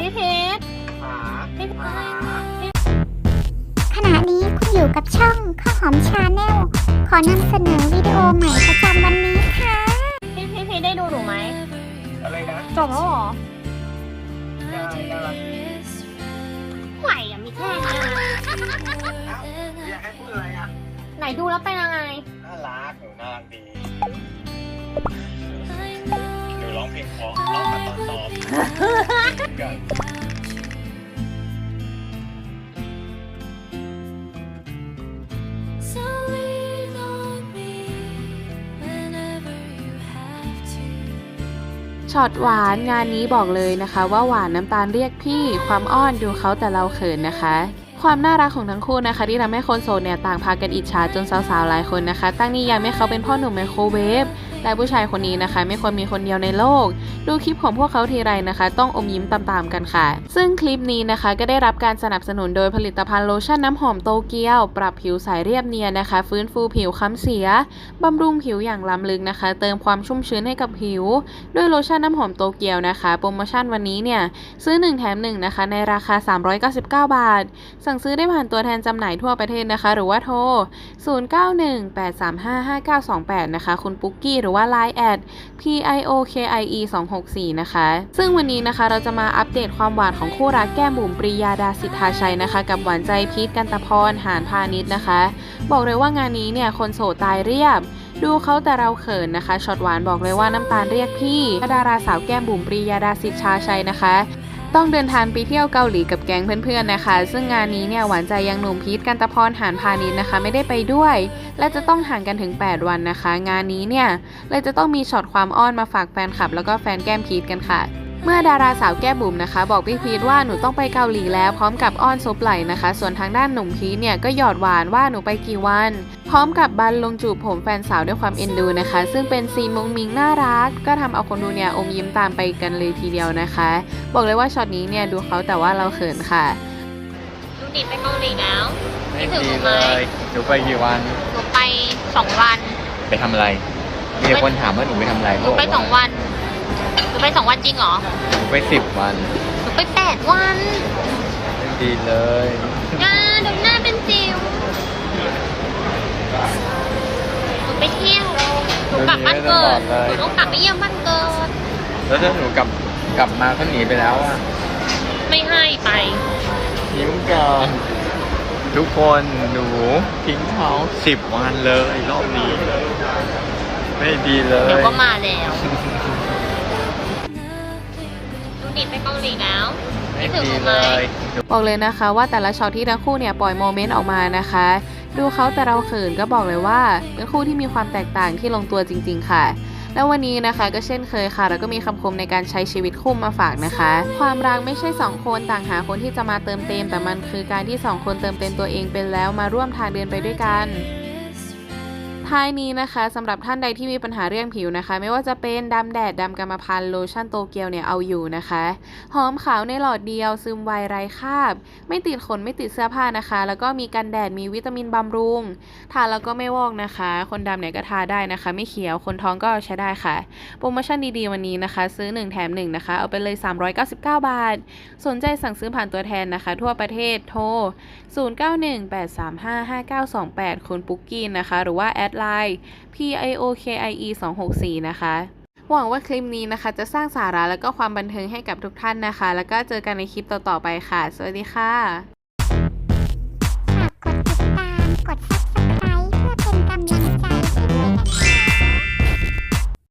พี่เพชรขาพี่เพขาชรขณะนี้คุณอยู่กับช่องข้าวหอมชาแนลขอนำเสนอวิดีโอใหม่ประจำวันนี้ค่ะ พี่พี่เพชรได้ดูหนูไหมอะไรนะจบแล้วเหรอได้น่ารักไหวอะมีแค่นี้นะเอ้าอยากให้พูดอะไรอะไหนดูแล้วเป็นยังไงน่ารักหนูน่ารักดีหนูร้องเพลงเพราะร้องมาตอนซ้อม กัน ช็อตหวานงานนี้บอกเลยนะคะว่าหวานน้ำตาลเรียกพี่ ความอ้อนดูเขาแต่เราเขินนะคะ ความน่ารักของทั้งคู่นะคะ ที่ทำให้คนโสดเนี่ยต่างพากันอิจฉาจนสาวๆหลายคนนะคะ ตั้งนิยามให้เขาเป็นพ่อหนุ่มไมโครเวฟ และผู้ชายคนนี้นะคะ ไม่ควรมีคนเดียวในโลก ดูคลิปของพวกเขาทีไรนะคะ ต้องอมยิ้มตามๆกันค่ะ ซึ่งคลิปนี้นะคะก็ได้รับการสนับสนุนโดยผลิตภัณฑ์โลชั่นน้ำหอมโตเกียว ปรับผิวใสเรียบเนียนนะคะ ฟื้นฟูผิวค้ำเสียบำรุงผิวอย่างล้ำลึกนะคะ เติมความชุ่มชื้นให้กับผิว ด้วยโลชั่นน้ำหอมโตเกียวนะคะ โปรโมชั่นวันนี้เนี่ยซื้อ 1 แถม1นะคะในราคา 399 บาท สั่งซื้อได้ผ่านตัวแทนจำหน่ายทั่วประเทศนะคะ หรือว่าโทร 0918355928 นะคะ คุณปุ๊กกี้หรือว่า Line แอด PIOKIE 264นะคะ ซึ่งวันนี้นะคะเราจะมาอัปเดตความหวานของคู่รักแก้มบุ๋มปริยาดาสิทธาชัยนะคะ กับหวานใจพีทกันตะพรหานพาณิชย์นะคะ บอกเลยว่างานนี้เนี่ยคนโสดตายเรียบดูเขาแต่เราเขินนะคะช็อตหวานบอกเลยว่าน้ำตาลเรียกพี่ดาราสาวแก้มบุ๋มปรียาดาสิทธาชัยนะคะ ต้องเดินทางไปเที่ยวเกาหลีกับแก๊งเพื่อนๆนะคะ ซึ่งงานนี้เนี่ยหวานใจยังหนุ่มพีทกันตะพรหานพาณิชย์นะคะ ไม่ได้ไปด้วย และจะต้องห่างกันถึง 8 วันนะคะ งานนี้เนี่ยเลยจะต้องมีช็อตความอ้อนมาฝากแฟนคลับ แล้วก็แฟนแก้มพีทกันค่ะ เมื่อดาราสาวแก้มบุ๋มนะคะ บอกพี่พีทว่าหนูต้องไปเกาหลีแล้วพร้อมกับอ้อนซบไหล่นะคะ ส่วนทางด้านหนุ่มพีทเนี่ยก็หยอดหวานว่าหนูไปกี่วัน พร้อมกับบันลงจูบผมแฟนสาวด้วยความเอ็นดูนะคะ ซึ่งเป็นซีนมุงมิงน่ารัก ก็ทำเอาคนดูเนี่ยอมยิ้มตามไปกันเลยทีเดียวนะคะ บอกเลยว่าช็อตนี้เนี่ยดูเขาแต่ว่าเราเขินค่ะดูดิไปเกาหลีแล้วไม่คิดถึงหดีนูไหเลมยหนูไปกี่วันหนูไปสองวัน ไปทำอะไรมีแต่คนถามว่าหนูไปทำอะไรหนูไปสองวัน หนูไปสองวันจริงเหรอหนูไปสิบวันหนูไปแปดวันไม่ดีเลยอ่าเดี๋ยวหน้าเป็นสิวหนูไปเที่ยวหนูกลับบ้านเกิดหนูต้องกลับไปเยี่ยมบ้านเกิดแล้วถ้าหนูกลับกลับมาก็หนีไปแล้วอะไม่ให้ไปทิ้งกันทุกคนหนูทิ้งเขาสิบวันเลยรอบนี้ ไม่ดีเลยเดี๋ยวก็มาแล้ว ดูดิไปเกาหลีแล้วไม่คิดถึงไหเลมยบอกเลยนะคะว่าแต่ละช็อตที่ทั้งคู่เนี่ยปล่อยโมเมนต์ออกมานะคะ ดูเขาแต่เราเขินก็บอกเลยว่าเป็นคู่ที่มีความแตกต่างที่ลงตัวจริง ๆ ค่ะแล้ววันนี้นะคะก็เช่นเคยค่ะเราก็มีคำคมในการใช้ชีวิตคู่มาฝากนะคะ ความรักไม่ใช่สองคนต่างหาคนที่จะมาเติมเต็ม แต่มันคือการที่สองคนเติมเต็มตัวเองเป็นแล้วมาร่วมทางเดินไปด้วยกัน ท้ายนี้นะคะสำหรับท่านใดที่มีปัญหาเรื่องผิวนะคะ ไม่ว่าจะเป็นดำแดดดำกรรมพันธุ์โลชั่นโตเกียวเนี่ยเอาอยู่นะคะหอมขาวในหลอดเดียว ซึมไวไร้คราบ ไม่ติดขนไม่ติดเสื้อผ้านะคะ แล้วก็มีกันแดดมีวิตามินบำรุงทาแล้วก็ไม่วอกนะคะ คนดำเนี่ยก็ทาได้นะคะ ไม่เขียวคนท้องก็ใช้ได้ค่ะ โปรโมชั่นดีๆวันนี้นะคะ ซื้อ 1 แถม1นะคะเอาไปเลย 399 บาท สนใจสั่งซื้อผ่านตัวแทนนะคะ ทั่วประเทศโทร0918355928 คุณปุ๊กกี้นะคะ หรือว่าแอด Line PIOKIE 264นะคะ หวังว่าคลิปนี้นะคะ จะสร้างสาระและก็ความบันเทิงให้กับทุกท่านนะคะ แล้วก็เจอกันในคลิปต่อๆไปค่ะ สวัสดีค่ะ